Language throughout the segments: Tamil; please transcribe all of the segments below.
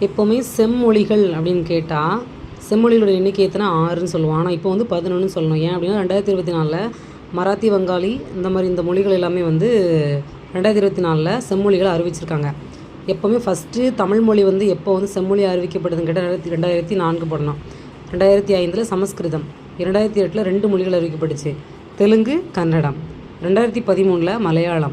எப்போவுமே செம்மொழிகள் அப்படின்னு கேட்டால் செம்மொழிகளோட எண்ணிக்கை எத்தனை? ஆறுன்னு சொல்லுவோம். ஆனால் இப்போ வந்து பதினொன்று சொல்லணும். ஏன் அப்படின்னா ரெண்டாயிரத்தி இருபத்தி நாலில் மராத்தி வங்காளி இந்த மாதிரி இந்த மொழிகள் எல்லாமே வந்து ரெண்டாயிரத்தி இருபத்தி நாலில் செம்மொழிகளை அறிவிச்சிருக்காங்க. எப்போவுமே ஃபஸ்ட்டு தமிழ் மொழி வந்து எப்போ வந்து செம்மொழி அறிவிக்கப்படுதுன்னு கேட்டால் ரெண்டாயிரத்தி ரெண்டாயிரத்தி நான்கு போடணும். ரெண்டாயிரத்தி ஐந்தில் சமஸ்கிருதம். இரண்டாயிரத்தி எட்டில் ரெண்டு மொழிகள் அறிவிக்கப்பட்டுச்சு. தெலுங்கு கன்னடம். ரெண்டாயிரத்தி பதிமூணில் மலையாளம்.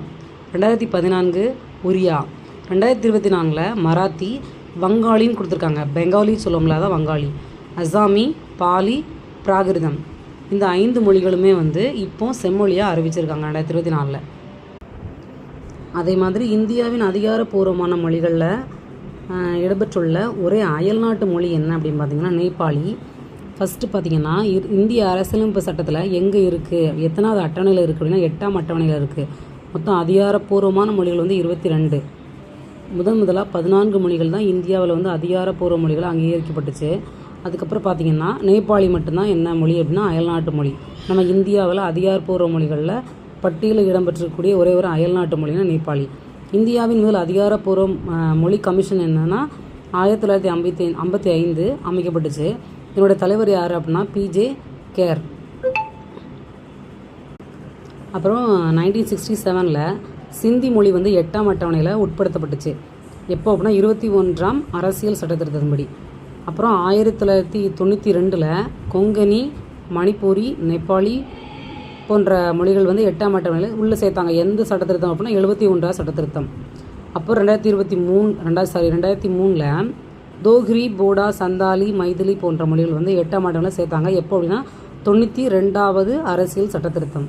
ரெண்டாயிரத்தி பதினான்கு ஒரியா ரெண்டாயிரத்தி இருபத்தி நாலில் மராத்தி. வங்காளின்னு கொடுத்துருக்காங்க. பெங்காலின்னு சொல்லுவோம்ல அதான் வங்காளி. அசாமி பாலி பிராகிருதம். இந்த ஐந்து மொழிகளுமே வந்து இப்போ செம்மொழியாக அறிவிச்சிருக்காங்க ரெண்டாயிரத்தி இருபத்தி நாலில். அதே மாதிரி இந்தியாவின் அதிகாரப்பூர்வமான மொழிகளில் இடம்பெற்றுள்ள ஒரே அயல்நாட்டு மொழி என்ன அப்படின்னு பார்த்தீங்கன்னா நேபாளி. ஃபஸ்ட்டு பார்த்தீங்கன்னா இ- இந்திய அரசியலமைப்பு சட்டத்தில் எங்கே இருக்குது எத்தனாவது அட்டவணையில் இருக்குது அப்படின்னா எட்டாம் அட்டவணையில் இருக்குது மொத்தம் அதிகாரப்பூர்வமான மொழிகள் வந்து இருபத்தி ரெண்டு. முதன் முதலாக பதினான்கு மொழிகள் தான் இந்தியாவில் வந்து அதிகாரப்பூர்வ மொழிகள் அங்கீகரிக்கப்பட்டுச்சு. அதுக்கப்புறம் பார்த்திங்கன்னா நேபாளி மட்டும்தான் என்ன மொழி அப்படின்னா அயல்நாட்டு மொழி. நம்ம இந்தியாவில் அதிகாரப்பூர்வ மொழிகளில் பட்டியலில் இடம்பெற்றிருக்கக்கூடிய ஒரே ஒரு அயல்நாட்டு மொழினா நேபாளி. இந்தியாவின் முதல் அதிகாரப்பூர்வ மொழி கமிஷன் என்னென்னா ஆயிரத்தி தொள்ளாயிரத்தி ஐம்பத்தி ஐம்பத்தி ஐந்து அமைக்கப்பட்டுச்சு. இதனுடைய தலைவர் யார் அப்படின்னா பிஜே கேர். அப்புறம் நைன்டீன் சிக்ஸ்டி செவனில் சிந்தி மொழி வந்து எட்டாம் அட்டவணையில் உட்படுத்தப்பட்டுச்சு. எப்போ அப்படின்னா இருபத்தி ஒன்றாம் அரசியல் சட்டத்திருத்தத்தின்படி அப்புறம் ஆயிரத்தி தொள்ளாயிரத்தி தொண்ணூற்றி ரெண்டில் கொங்கணி மணிப்பூரி நேபாளி போன்ற மொழிகள் வந்து எட்டாம் அட்டவணையில் உள்ளே சேர்த்தாங்க. எந்த சட்டத்திருத்தம் அப்படின்னா எழுபத்தி ஒன்றாம் சட்டத்திருத்தம். அப்போ ரெண்டாயிரத்தி இருபத்தி மூணு ரெண்டாயிரத்தி சாரி ரெண்டாயிரத்தி மூணில் தோஹ்ரி போடா சந்தாலி மைதிலி போன்ற மொழிகள் வந்து எட்டாம் அட்டவணையில் சேர்த்தாங்க. எப்போ அப்படின்னா தொண்ணூற்றி ரெண்டாவது அரசியல் சட்டத்திருத்தம்.